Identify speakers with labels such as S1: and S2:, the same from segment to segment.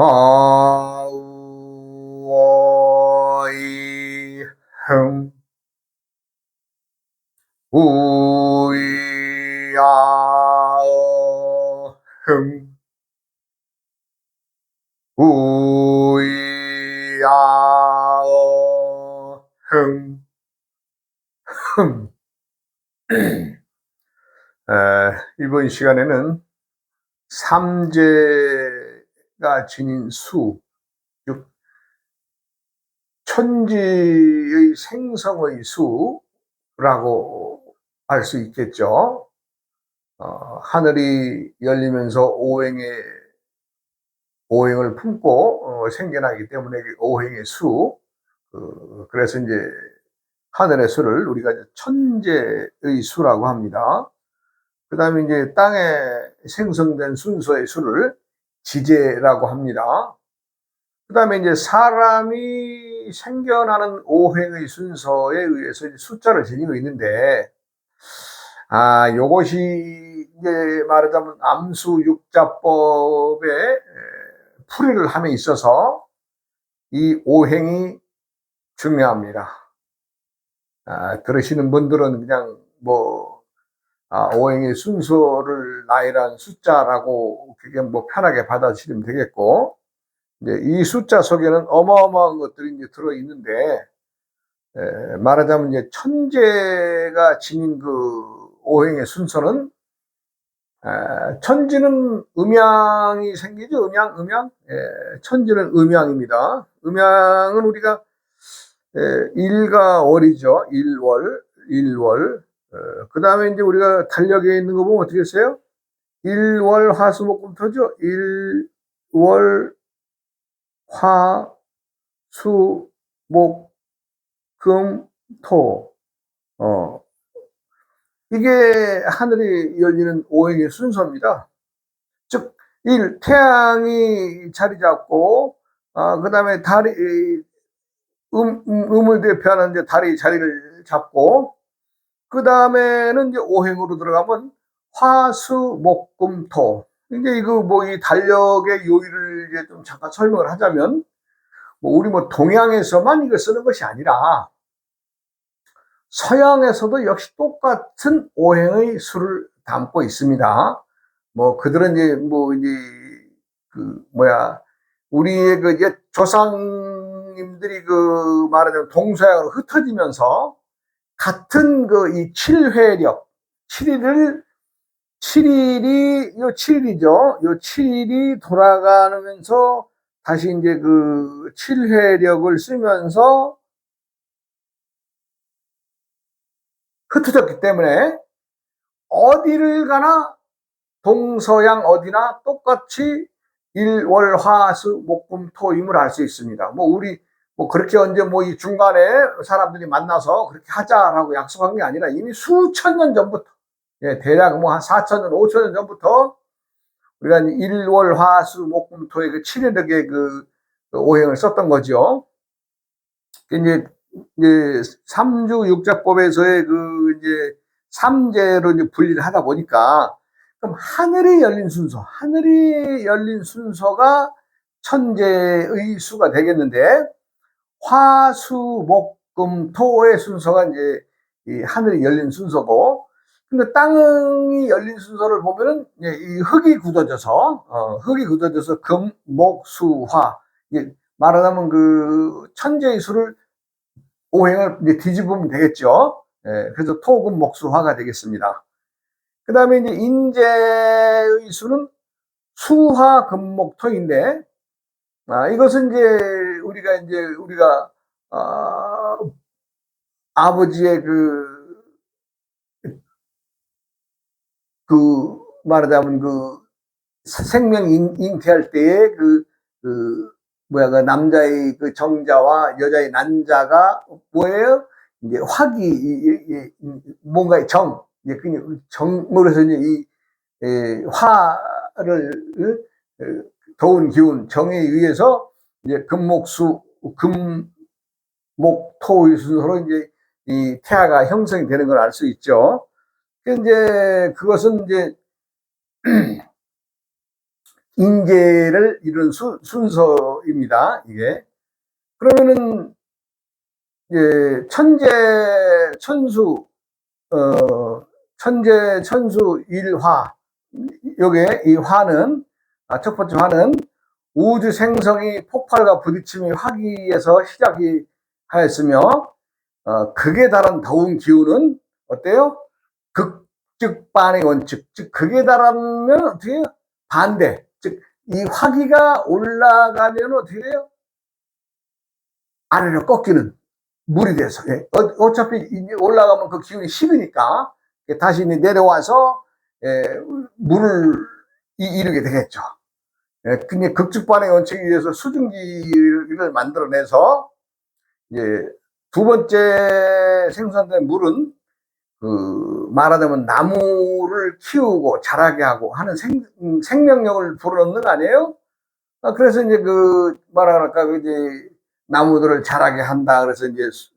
S1: 아우어이 흥 우이야어 흥 우이야어 흥 흥. 에, 이번 시간에는 삼재 가 지닌 수, 즉 천지의 생성의 수라고 할 수 있겠죠. 어, 하늘이 열리면서 오행의 오행을 품고 어, 생겨나기 때문에 오행의 수, 그, 그래서 이제 하늘의 수를 우리가 천재의 수라고 합니다. 그 다음에 이제 땅에 생성된 순서의 수를 지제라고 합니다. 그 다음에 이제 사람이 생겨나는 오행의 순서에 의해서 숫자를 지니고 있는데, 아, 요것이 이제 말하자면 암수 육자법의 풀이를 함에 있어서 이 오행이 중요합니다. 아, 들으시는 분들은 그냥 뭐 아, 오행의 순서를 나이란 숫자라고 그게 뭐 편하게 받아들이면 되겠고 이제 이 숫자 속에는 어마어마한 것들이 이제 들어 있는데 에, 말하자면 이제 천재가 지닌 그 오행의 순서는 에, 천지는 음양이 생기죠. 음양 음양? 에, 천지는 음양입니다. 음양은 우리가 에, 일과 월이죠. 일월 일월 어, 그 다음에 이제 우리가 달력에 있는 거 보면 어떻게 했어요? 1월 화수목금토죠. 1월 화, 수, 목, 금, 토. 어. 이게 하늘이 열리는 오행의 순서입니다. 즉, 1. 태양이 자리 잡고, 아, 그 다음에 달이, 음, 음, 음을 대표하는 이제 달이 자리를 잡고, 그 다음에는 이제 오행으로 들어가면 화수 목금토. 이제 이거 뭐 이 달력의 요일을 이제 좀 잠깐 설명을 하자면 뭐 우리 뭐 동양에서만 이걸 쓰는 것이 아니라 서양에서도 역시 똑같은 오행의 수를 담고 있습니다. 뭐 그들은 이제 뭐 이제 그 뭐야 우리의 그 이제 조상님들이 그 말하자면 동서양으로 흩어지면서 같은 그이 7회력, 7일을 7일이 요 7일이죠. 요 7일이 돌아가면서 다시 이제 그 7회력을 쓰면서 흩어졌기 때문에 어디를 가나 동서양 어디나 똑같이 일월화수 목금토임을 알수 있습니다. 뭐 우리 뭐 그렇게 언제 뭐 이 중간에 사람들이 만나서 그렇게 하자라고 약속한 게 아니라 이미 수천 년 전부터 예, 대략 뭐 한 4천 년, 5천 년 전부터 우리가 일월 화수 목금토의 그 7일의 그, 그 오행을 썼던 거죠. 이제 이제 삼주 육자법에서의 그 이제 삼재로 이제 분리를 하다 보니까 그럼 하늘이 열린 순서, 하늘이 열린 순서가 천재의 수가 되겠는데 화 수 목 금 토의 순서가 이제 이 하늘이 열린 순서고 근데 땅이 열린 순서를 보면은 이 흙이 굳어져서 어, 흙이 굳어져서 금, 목, 수, 화 말하자면 그 천재의 수를 오행을 이제 뒤집으면 되겠죠. 예, 그래서 토, 금, 목, 수, 화가 되겠습니다. 그 다음에 이제 인재의 수는 수화, 금, 목, 토인데 아, 이것은 이제 우리가 이제 우리가 아, 아버지의 그, 그 말하자면 그 생명 잉, 태할 때에 그, 그 뭐야 그 남자의 그 정자와 여자의 난자가 뭐예요? 이제 화기 뭔가 정 이제 그 정으로 해서 이제 이 에, 화를 더운 기운 정에 의해서 이제 금목수 금목토의 순서로 이제 이 태아가 형성이 되는 걸 알 수 있죠. 이제 그것은 이제 인계를 이룬 수- 순서입니다. 이게 그러면은 예, 천재 천수 어 천재 천수 일화 요게 이 화는 아, 첫 번째 화는 우주 생성이 폭발과 부딪힘이 화기에서 시작이 하였으며 어, 극에 달한 더운 기운은 어때요? 극즉 반의 원칙 즉 극에 달하면 어떻게 해요? 반대 즉 이 화기가 올라가면 어떻게 돼요? 아래로 꺾이는 물이 돼서 예. 어, 차피 올라가면 그 기운이 식으니까 다시 이제 내려와서 예, 물을 이- 이루게 되겠죠. 예, 근데 극축반의 원칙에 의해서 수증기를 만들어내서 이제 두 번째 생산된 물은 그 말하자면 나무를 키우고 자라게 하고 하는 생, 음, 생명력을 불어넣는 거 아니에요? 아, 그래서 이제 그 말할까 그 이제 나무들을 자라게 한다. 그래서 이제 수-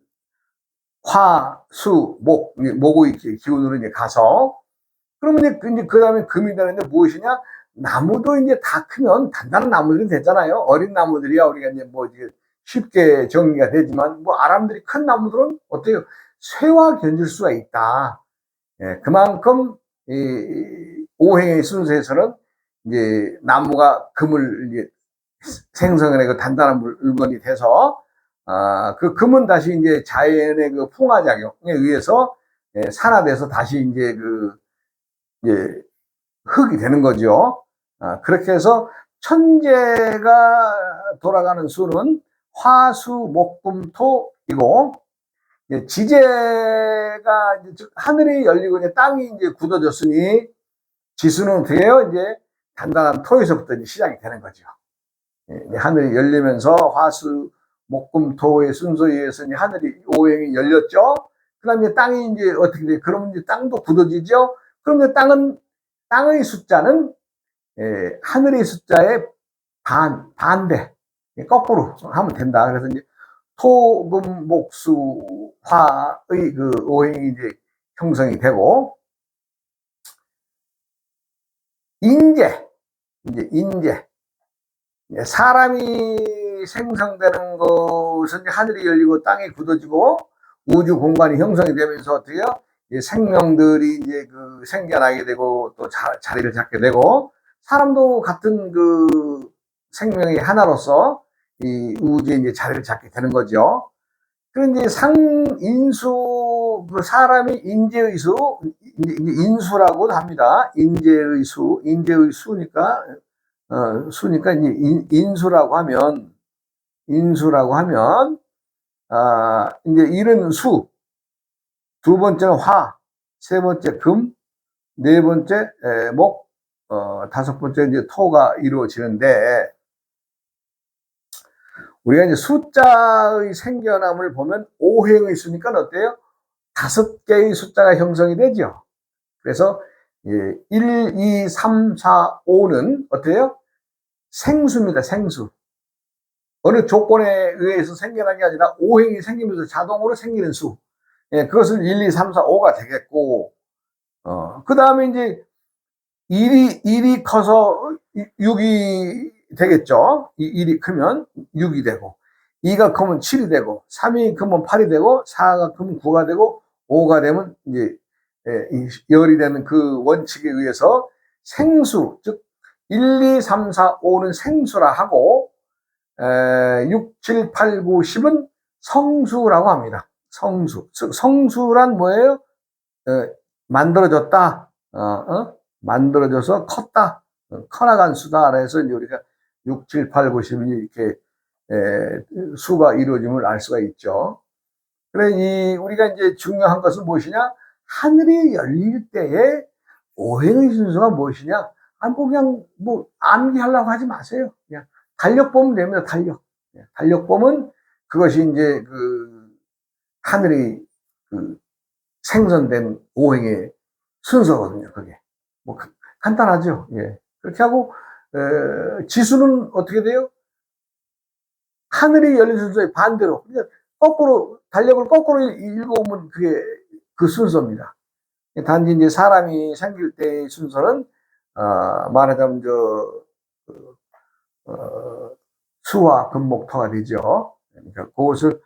S1: 화, 수, 목, 이 목의 기- 기운으로 이제 가서 그러면 이제 그, 이제 그 다음에 금이 되는데 무엇이냐? 나무도 이제 다 크면 단단한 나무들이 되잖아요. 어린 나무들이야 우리가 이제 뭐 이제 쉽게 정리가 되지만 뭐 아람들이 큰 나무들은 어때요? 쇠와 견줄 수가 있다. 예, 그만큼 이, 이 오행의 순서에서는 이제 나무가 금을 이제 생성해내고 단단한 물건이 돼서 아, 그 금은 다시 이제 자연의 그 풍화작용에 의해서 예, 산화돼서 다시 이제 그 이제 흙이 되는 거죠. 아, 그렇게 해서 천재가 돌아가는 수는 화수 목금토이고 이제 지제가 이제 즉 하늘이 열리고 이제 땅이 이제 굳어졌으니 지수는 어떻게 해요? 이제 단단한 토에서부터 이제 시작이 되는 거죠. 예, 이제 하늘이 열리면서 화수 목금토의 순서에 의해서 이제 하늘이 오행이 열렸죠. 그다음에 땅이 이제 어떻게 돼? 그러면 이제 땅도 굳어지죠. 이제 땅은 땅의 숫자는 예, 하늘의 숫자의 반 반대 예, 거꾸로 하면 된다. 그래서 이제 토 금 목 수 화의 그 오행이 이제 형성이 되고 인재 이제 인재 예, 사람이 생성되는 것은 하늘이 열리고 땅이 굳어지고 우주 공간이 형성이 되면서 어떻게요? 이 생명들이 이제 그 생겨나게 되고 또 자, 자리를 잡게 되고 사람도 같은 그 생명의 하나로서 이 우주에 이제 자리를 잡게 되는 거죠. 그런데 상인수 그 사람이 인재의 수 이제 인수라고도 합니다. 인재의 수 인재의 수니까 어, 수니까 이제 인, 인수라고 하면 인수라고 하면 아 이제 이런 수 두 번째는 화, 세 번째 금, 네 번째 에, 목, 어, 다섯 번째 이제 토가 이루어지는데 우리가 이제 숫자의 생겨남을 보면 오행의 수니까 어때요? 다섯 개의 숫자가 형성이 되죠. 그래서 예, 1, 2, 3, 4, 5는 어때요? 생수입니다. 생수. 어느 조건에 의해서 생겨난 게 아니라 오행이 생기면서 자동으로 생기는 수. 예, 그것은 1, 2, 3, 4, 5가 되겠고, 어, 그 다음에 이제 1이, 1이 커서 6이 되겠죠. 1이 크면 6이 되고, 2가 크면 7이 되고, 3이 크면 8이 되고, 4가 크면 9가 되고, 5가 되면 이제 예, 이 열이 되는 그 원칙에 의해서 생수, 즉 1, 2, 3, 4, 5는 생수라 하고 에, 6, 7, 8, 9, 10은 성수라고 합니다. 성수. 즉 성수란 뭐예요? 에, 만들어졌다. 어, 어? 만들어져서 컸다. 어, 커나간 수다. 그래서 이제 우리가 6, 7, 8, 9, 10이 이렇게 에, 수가 이루어짐을 알 수가 있죠. 그래 이 우리가 이제 중요한 것은 무엇이냐? 하늘이 열릴 때에 오행의 순서가 무엇이냐? 아니, 뭐 그냥 뭐 암기하려고 하지 마세요. 그냥 달력 보면 됩니다. 달력. 예, 달력 보면 그것이 이제 그 하늘이 그 생성된 오행의 순서거든요. 그게 뭐 가- 간단하죠. 예. 그렇게 하고 에, 지수는 어떻게 돼요? 하늘이 열린 순서의 반대로 그러니까 거꾸로 달력을 거꾸로 읽어오면 그게 그 순서입니다. 단지 이제 사람이 생길 때의 순서는 어, 말하자면 저 그, 어, 수화 금목토가 되죠. 그러니까 그것을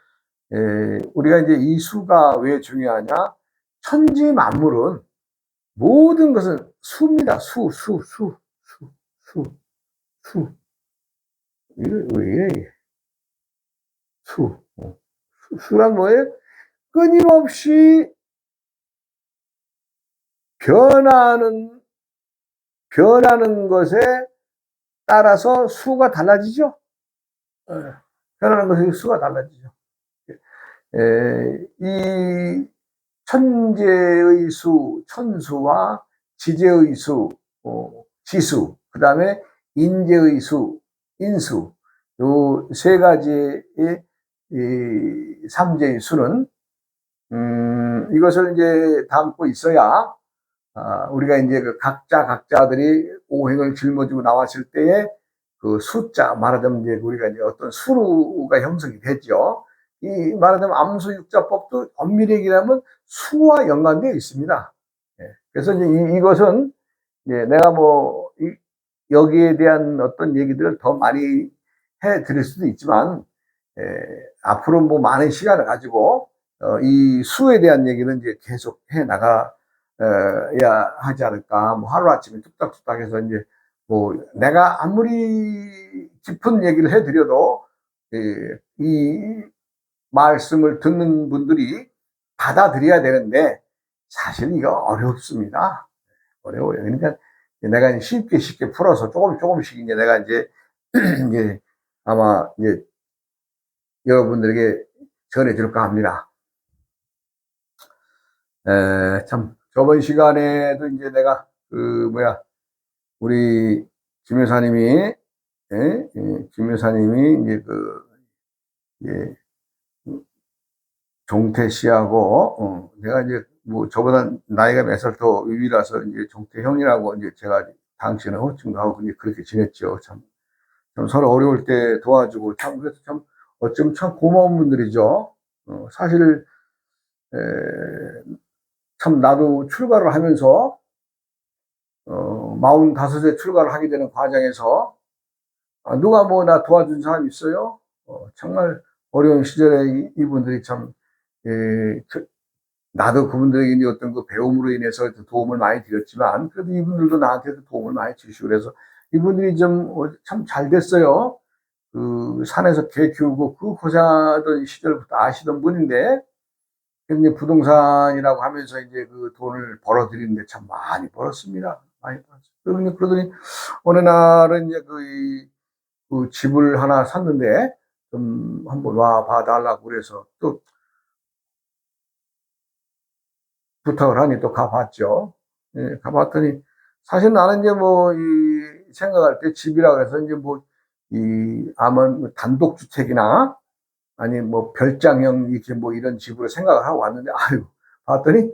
S1: 에, 우리가 이제 이 수가 왜 중요하냐? 천지 만물은 모든 것은 수입니다. 수, 수, 수, 수, 수, 수. 이게 왜 이래? 수. 어. 수. 수란 뭐예요? 끊임없이 변하는, 변하는 것에 따라서 수가 달라지죠? 예, 변하는 것에 수가 달라지죠. 에, 이 천재의 수, 천수와 지재의 수, 어, 지수, 그 다음에 인재의 수, 인수, 요 세 가지의 이 삼재의 수는 음, 이것을 이제 담고 있어야 아, 우리가 이제 그 각자 각자들이 오행을 짊어지고 나왔을 때에 그 숫자 말하자면 이제 우리가 이제 어떤 수루가 형성이 되죠. 이 말하자면 암수육자법도 엄밀히 얘기하면 수와 연관되어 있습니다. 예. 그래서 이제 이, 것은 이제 내가 뭐 이, 여기에 대한 어떤 얘기들을 더 많이 해 드릴 수도 있지만 예, 앞으로 뭐 많은 시간을 가지고 어, 이 수에 대한 얘기는 이제 계속 해 나가야 하지 않을까. 뭐 하루 아침에 뚝딱뚝딱 해서 이제 뭐 내가 아무리 깊은 얘기를 해드려도 예, 이 말씀을 듣는 분들이 받아들여야 되는데 사실 이거 어렵습니다. 어려워요. 그러니까 내가 쉽게 쉽게 풀어서 조금 조금씩 이제 내가 이제 이제 아마 이제 여러분들에게 전해줄까 합니다. 에, 참 저번 시간에도 이제 내가 그 뭐야 우리 김 여사님이 예? 예, 김 여사님이 이제 그 예, 종태 씨하고 어, 내가 이제 뭐 저보다 나이가 몇 살 더 위라서 이제 종태 형이라고 이제 제가 당신은 호칭도 하고 그렇게 지냈죠. 참, 참 서로 어려울 때 도와주고 참 그래서 참 어쩌면 참 고마운 분들이죠. 어, 사실 에, 참 나도 출가를 하면서 어, 45세 출가를 하게 되는 과정에서 아, 누가 뭐 나 도와준 사람 있어요? 어, 정말 어려운 시절에 이, 분들이 참 예, 나도 그분들에게 어떤 그 배움으로 인해서 도움을 많이 드렸지만 그래도 이분들도 나한테도 도움을 많이 주시고 그래서 이분들이 좀 참 잘 됐어요. 그 산에서 개 키우고 그 고생하던 시절부터 아시던 분인데 이제 부동산이라고 하면서 이제 그 돈을 벌어들이는데 참 많이 벌었습니다. 많이 벌었어요. 그러더니, 그러더니 어느 날은 이제 그, 이, 그 집을 하나 샀는데 좀 한번 와 봐달라고 그래서 또 부탁을 하니 또 가봤죠. 예, 가봤더니 사실 나는 이제 뭐 이 생각할 때 집이라고 해서 이제 뭐 이 아마 뭐 단독 주택이나 아니 뭐 별장형 이렇게 뭐 이런 집으로 생각을 하고 왔는데 아유 봤더니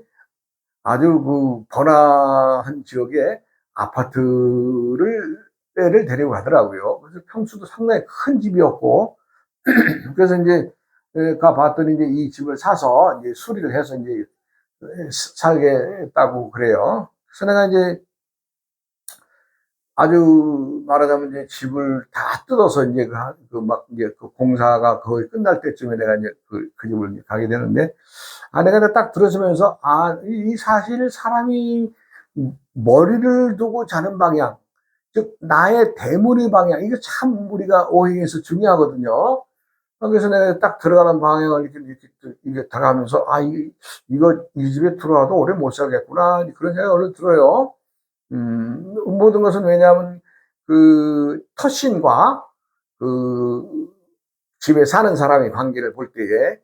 S1: 아주 그 번화한 지역에 아파트를 때를 데리고 가더라고요. 그래서 평수도 상당히 큰 집이었고 그래서 이제 가 봤더니 이제 이 집을 사서 이제 수리를 해서 이제 살겠다고 그래요. 그래서 내가 이제 아주 말하자면 이제 집을 다 뜯어서 이제 그, 막 이제 그 공사가 거의 끝날 때쯤에 내가 이제 그, 그 집을 가게 되는데, 아, 내가 딱 들어서면서, 아, 이 사실 사람이 머리를 두고 자는 방향, 즉, 나의 대문의 방향, 이게 참 우리가 오행에서 중요하거든요. 그래서 내가 딱 들어가는 방향을 이렇게, 이렇게, 이렇게 다가면서, 아, 이, 이거, 이 집에 들어와도 오래 못 살겠구나. 그런 생각이 얼른 들어요. 음, 모든 것은 왜냐하면 그 터신과 그 집에 사는 사람의 관계를 볼 때에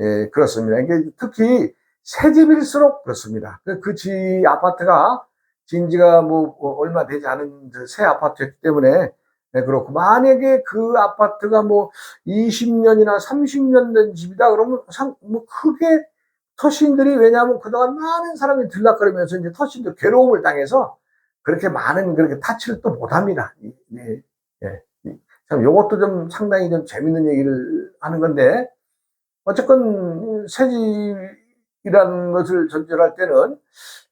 S1: 예, 그렇습니다. 이게 특히 새 집일수록 그렇습니다. 그집 그 아파트가 진지가 뭐 얼마 되지 않은 새 아파트였기 때문에 네, 그렇고 만약에 그 아파트가 뭐 20년이나 30년 된 집이다 그러면 상, 뭐 크게 터신들이 왜냐하면 그동안 많은 사람이 들락거리면서 이제 터신도 괴로움을 당해서 그렇게 많은 그렇게 타치를 또 못합니다. 예, 예. 참 요것도 좀 상당히 좀 재밌는 얘기를 하는 건데 어쨌건 새 집이라는 것을 전제할 때는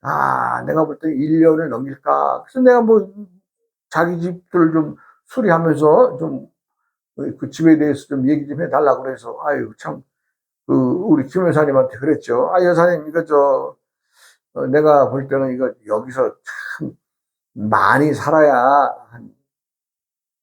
S1: 아 내가 볼 때 1년을 넘길까 그래서 내가 뭐 자기 집들을 좀 수리하면서 좀 그 집에 대해서 좀 얘기 좀 해달라고 그래서 아유 참 그 우리 김 여사님한테 그랬죠. 아 여사님 이거 저 어, 내가 볼 때는 이거 여기서 참 많이 살아야 한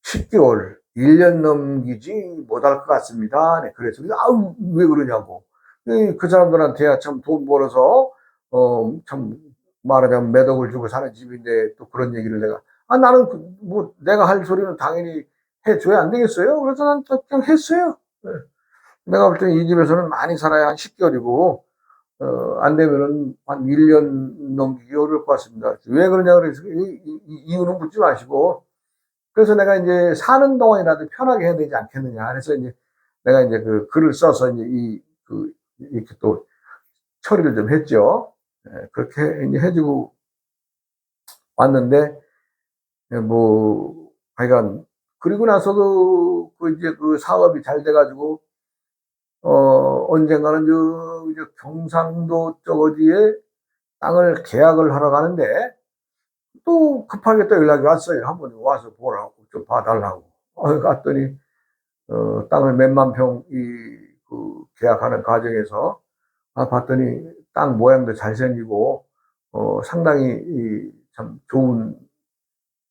S1: 10개월, 1년 넘기지 못할 것 같습니다. 네, 그래서 아우 왜 그러냐고. 이, 그 사람들한테야 참 돈 벌어서 어 참 말하자면 매덕을 주고 사는 집인데 또 그런 얘기를 내가 아 나는 그, 뭐 내가 할 소리는 당연히 해줘야 안 되겠어요. 그래서 난 그냥 했어요. 네. 내가 볼 때는 이 집에서는 많이 살아야 한 10개월이고 어, 안 되면은 한 1년 넘기기 어려울 것 같습니다. 왜 그러냐 그래서 이, 이, 이 이유는 묻지 마시고 그래서 내가 이제 사는 동안이라도 편하게 해야 되지 않겠느냐. 그래서 이제 내가 이제 그 글을 써서 이제 이, 그, 이렇게 또 처리를 좀 했죠. 예, 그렇게 이제 해주고 왔는데, 예, 뭐, 하여간, 그리고 나서도 그 이제 그 사업이 잘 돼가지고, 어, 언젠가는 저, 이제 경상도 쪽 어디에 땅을 계약을 하러 가는데, 또 급하게 또 연락이 왔어요. 한번 와서 보라고, 좀 봐달라고. 어, 갔더니, 어, 땅을 몇만 평, 이, 그, 계약하는 과정에서, 아, 봤더니, 땅 모양도 잘생기고, 어, 상당히, 이, 참 좋은,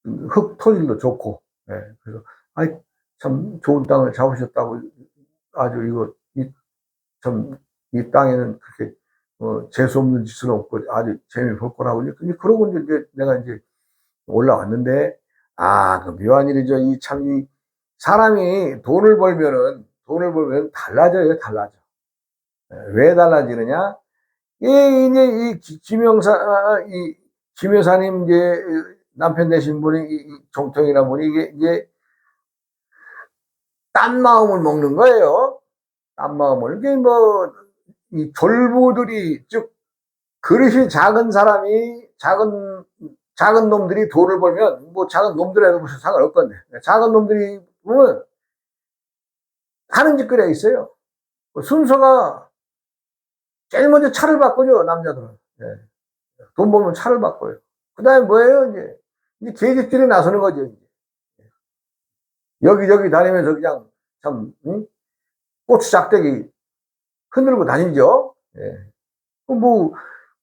S1: 흙 토질도 좋고, 예, 그래서, 아이, 참 좋은 땅을 잡으셨다고, 아주 이거, 이, 참, 이 땅에는 그렇게, 어, 재수없는 짓은 없고 아주 재미 볼 거라고. 이제 그러고 이제 내가 이제 올라왔는데, 아, 그 묘한 일이죠. 이 참, 이 사람이 돈을 벌면은, 돈을 벌면 달라져요, 달라져. 예, 왜 달라지느냐? 이, 이제 이 기- 김영사, 아, 이 김여사님 이제 남편 되신 분이 정통이라 분이 이게 이제 딴 마음을 먹는 거예요. 딴 마음을. 이게 뭐, 이 졸부들이, 즉, 그릇이 작은 사람이, 작은, 작은 놈들이 돈을 벌면, 뭐, 작은 놈들에도 무슨 상관없건데. 작은 놈들이 보면, 하는 짓거리가 있어요. 뭐 순서가, 제일 먼저 차를 바꾸죠, 남자들은. 예. 돈 벌면 차를 바꿔요. 그 다음에 뭐예요, 이제? 이제 계집들이 나서는 거죠. 여기저기 다니면서 그냥, 참, 응? 고추 작대기 흔들고 다니죠. 예. 그 뭐,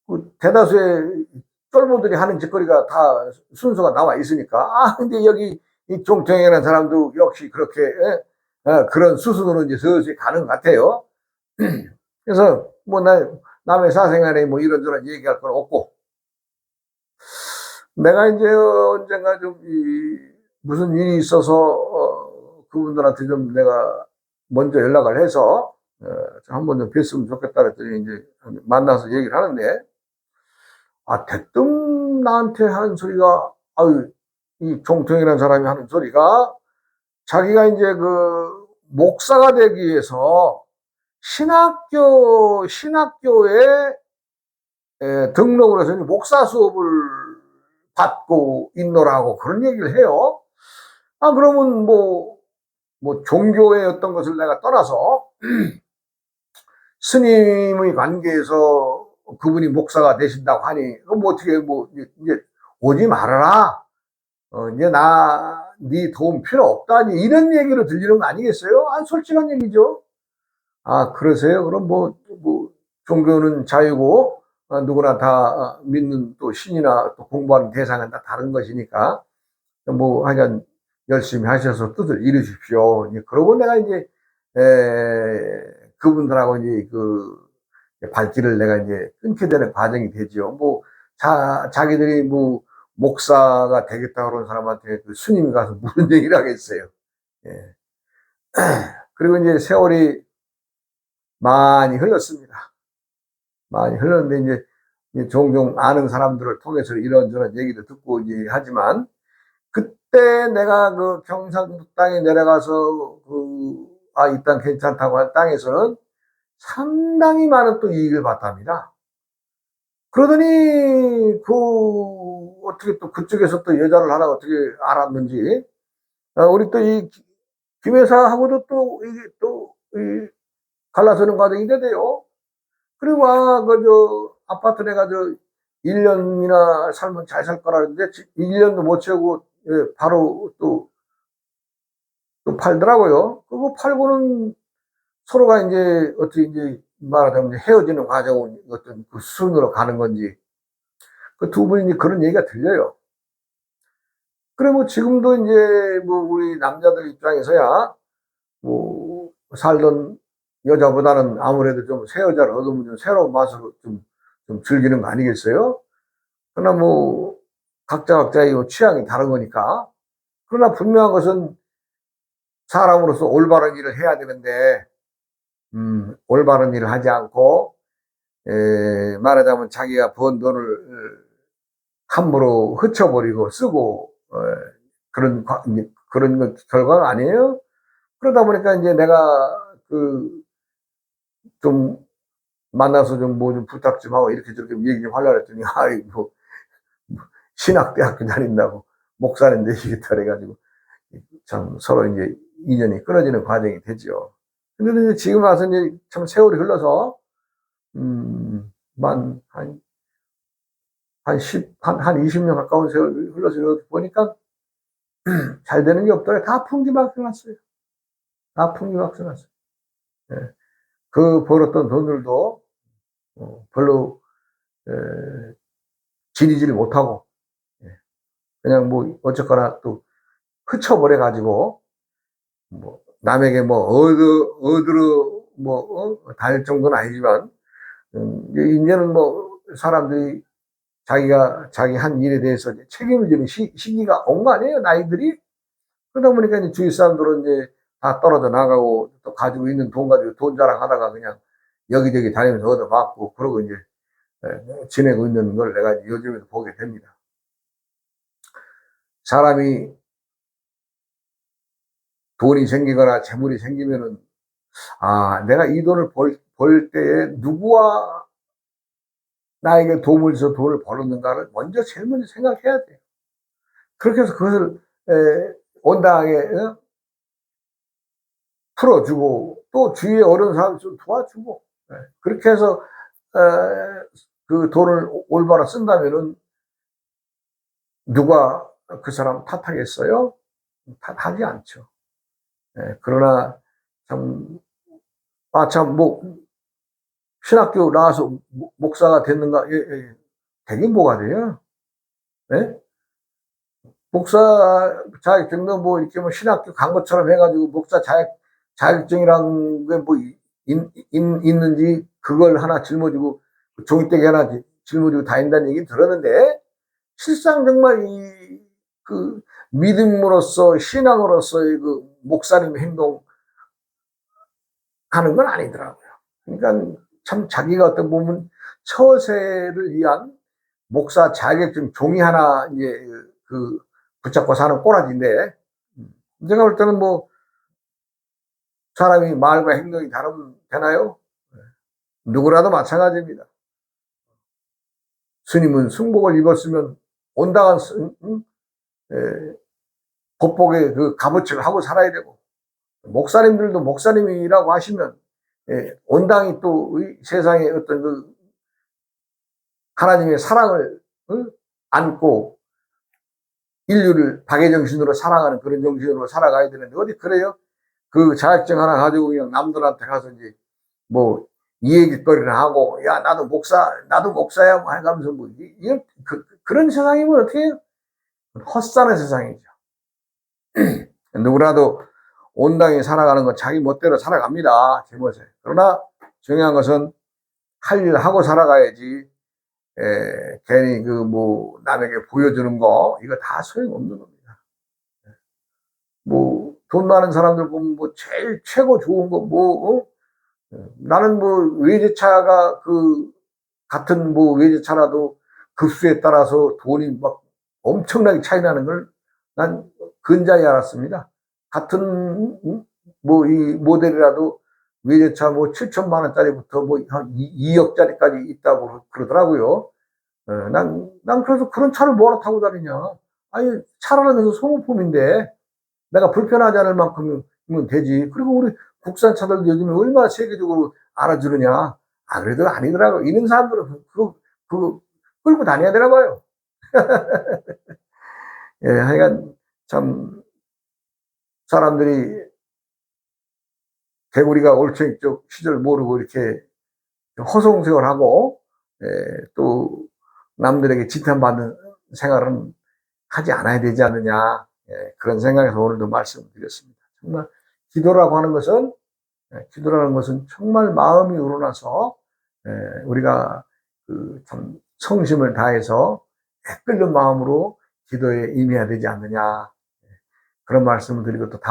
S1: 그 대다수의 쫄보들이 하는 짓거리가 다 순서가 나와 있으니까. 아, 근데 여기 이 종통이라는 사람도 역시 그렇게, 예? 어, 그런 수순으로 이제 슬슬 가는 것 같아요. 그래서 뭐, 나, 남의 사생활에 뭐 이런저런 얘기할 건 없고. 내가 이제 언젠가 좀, 이, 무슨 일이 있어서, 어, 그분들한테 좀 내가 먼저 연락을 해서, 어, 한번 좀 뵀으면 좋겠다 그랬더니 이제 만나서 얘기를 하는데, 아, 대뜸 나한테 하는 소리가, 아유, 이 종통이라는 사람이 하는 소리가, 자기가 이제 그, 목사가 되기 위해서, 신학교, 신학교에 에, 등록을 해서 목사 수업을 받고 있노라고 그런 얘기를 해요. 아, 그러면 뭐, 뭐, 종교의 어떤 것을 내가 떠나서, 스님의 관계에서 그분이 목사가 되신다고 하니, 뭐 어떻게, 뭐, 이제, 오지 말아라. 어, 이제 나, 네 도움 필요 없다. 이제 이런 얘기로 들리는 거 아니겠어요? 아, 솔직한 얘기죠. 아, 그러세요? 그럼 뭐, 뭐, 종교는 자유고, 어, 누구나 다 어, 믿는 또 신이나 또 공부하는 대상은 다 다른 것이니까, 뭐, 하여간 열심히 하셔서 뜻을 이루십시오. 그러고 내가 이제, 에, 그분들하고 이제 그, 발길을 내가 이제 끊게 되는 과정이 되죠. 뭐, 자, 자기들이 뭐, 목사가 되겠다 그러는 사람한테 그 스님이 가서 무슨 얘기를 하겠어요. 예. 그리고 이제 세월이 많이 흘렀습니다. 많이 흘렀는데 이제, 종종 아는 사람들을 통해서 이런저런 얘기를 듣고 이제 하지만 그때 내가 그 경상도 땅에 내려가서 그, 아, 이 땅 괜찮다고 할 땅에서는 상당히 많은 또 이익을 봤답니다. 그러더니 그 어떻게 또 그쪽에서 또 여자를 하나 어떻게 알았는지 어, 우리 또 이 김여사하고도 또 이게 또 이 갈라서는 과정이 되대요. 그리고 아 그저 아파트 내가 저 1년이나 살면 잘 살 거라는데 1년도 못 채우고 예, 바로 또 팔더라고요. 그거 팔고는 서로가 이제 어떻게 이제 말하자면 헤어지는 과정은 어떤 그 수순으로 가는 건지 그 두 분이 그런 얘기가 들려요. 그래 뭐 지금도 이제 뭐 우리 남자들 입장에서야 뭐 살던 여자보다는 아무래도 좀 새 여자를 얻으면 좀 새로운 맛으로 좀, 좀 즐기는 거 아니겠어요? 그러나 뭐 각자 각자의 뭐 취향이 다른 거니까 그러나 분명한 것은 사람으로서 올바른 일을 해야 되는데 음, 올바른 일을 하지 않고 에, 말하자면 자기가 번 돈을 함부로 흩쳐버리고 쓰고 어, 그런 과- 그런 것 결과가 아니에요. 그러다 보니까 이제 내가 그 좀 만나서 좀뭐 좀 부탁 좀 하고 이렇게 저렇게 얘기 좀 하려고 했더니 아이 뭐 신학대학교 다닌다고 목사님 되시겠다 그래가지고 참 서로 이제 인연이 끊어지는 과정이 되죠. 근데 이제 지금 와서 이제 참 세월이 흘러서 음만 한 한 10, 한, 한 20년 가까운 세월이 흘러서 이렇게 보니까 잘 되는 게 없더라. 다 풍지박수 났어요. 다 풍지박수 났어요. 예. 그 벌었던 돈들도 어, 별로 에, 지니지를 못하고 예. 그냥 뭐 어쨌거나 또 흩쳐버려 가지고 뭐 남에게 뭐 얻어 얻으러 뭐달 정도는 아니지만 음, 이제는 뭐 사람들이 자기가 자기 한 일에 대해서 책임을 지는 시, 시기가 온 거 아니에요 나이들이 그러다 보니까 이제 주위 사람들은 이제 다 떨어져 나가고 또 가지고 있는 돈 가지고 돈 자랑하다가 그냥 여기저기 다니면서 얻어맞고 그러고 이제 에, 지내고 있는 걸 내가 요즘에도 보게 됩니다. 사람이 돈이 생기거나 재물이 생기면은 아 내가 이 돈을 벌, 벌 때에 누구와 나에게 도움을 줘서 돈을 벌었는가를 먼저 제일 먼저 생각해야 돼요. 그렇게 해서 그것을 에, 온당하게 어? 풀어주고 또 주위에 어려운 사람 좀 도와주고 예, 그렇게 해서 에, 그 돈을 올바로 쓴다면은 누가 그 사람 탓하겠어요? 탓하지 않죠. 예, 그러나 참, 아, 참, 뭐, 신학교 나와서 목- 목사가 됐는가? 예, 예, 되긴 뭐가 돼요? 예? 목사 자격증도 뭐 이렇게 뭐 신학교 간 것처럼 해가지고 목사 자격, 자격증이란 게뭐 있는지 그걸 하나 짊어지고 종이떼기 하나 짊어지고 다닌다는 얘기 들었는데 실상 정말 이 그 믿음으로서 신앙으로서의 그 목사님 행동 하는 건 아니더라고요. 그러니까 참 자기가 어떤 보면 처세를 위한 목사 자격증 종이 하나 이제 그 붙잡고 사는 꼬라지인데 제가 볼 때는 뭐 사람이 말과 행동이 다르면 되나요? 누구라도 마찬가지입니다. 스님은 승복을 입었으면 온당한 스- 응? 에, 법복의 그 값어치를 하고 살아야 되고 목사님들도 목사님이라고 하시면 예, 온당히 또이 세상의 어떤 그 하나님의 사랑을 응? 안고 인류를 박의 정신으로 사랑하는 그런 정신으로 살아가야 되는데 어디 그래요? 그 자격증 하나 가지고 그냥 남들한테 가서 이제 뭐 이 얘기거리를 하고 야 나도 목사 나도 목사야 뭐 하면서 뭐 이- 이런 그, 그런 세상이면 어떻게 해요? 헛사는 세상이죠. 누구라도 온당히 살아가는 건 자기 멋대로 살아갑니다. 제멋에. 그러나 중요한 것은 할 일 하고 살아가야지 에, 괜히 그 뭐 남에게 보여주는 거 이거 다 소용없는 겁니다. 뭐 돈 많은 사람들 보면 뭐 제일 최고 좋은 거 뭐 어? 나는 뭐 외제차가 그 같은 뭐 외제차라도 급수에 따라서 돈이 막 엄청나게 차이 나는 걸 난 근자히 알았습니다. 같은 뭐 이 모델이라도 외제차 뭐 7천만 원짜리부터 뭐 한 2억짜리까지 있다고 그러더라고요. 어, 난, 난 그래서 그런 차를 뭐하러 타고 다니냐. 아니, 차라는 것은 소모품인데 내가 불편하지 않을 만큼이면 되지. 그리고 우리 국산 차들도 요즘에 얼마나 세계적으로 알아주느냐. 아, 그래도 아니더라고. 이런 사람들은 그, 그, 끌고 다녀야 되나 봐요. 예, 하여간 참 사람들이 개구리가 올챙이쪽 시절 모르고 이렇게 허송세월하고 예, 또 남들에게 지탄받는 생활은 하지 않아야 되지 않느냐 예, 그런 생각에서 오늘도 말씀을 드렸습니다. 정말 기도라고 하는 것은 예, 기도라는 것은 정말 마음이 우러나서 예, 우리가 그 참 성심을 다해서 애끓는 마음으로 기도에 임해야 되지 않느냐 예, 그런 말씀을 드리고 또 다음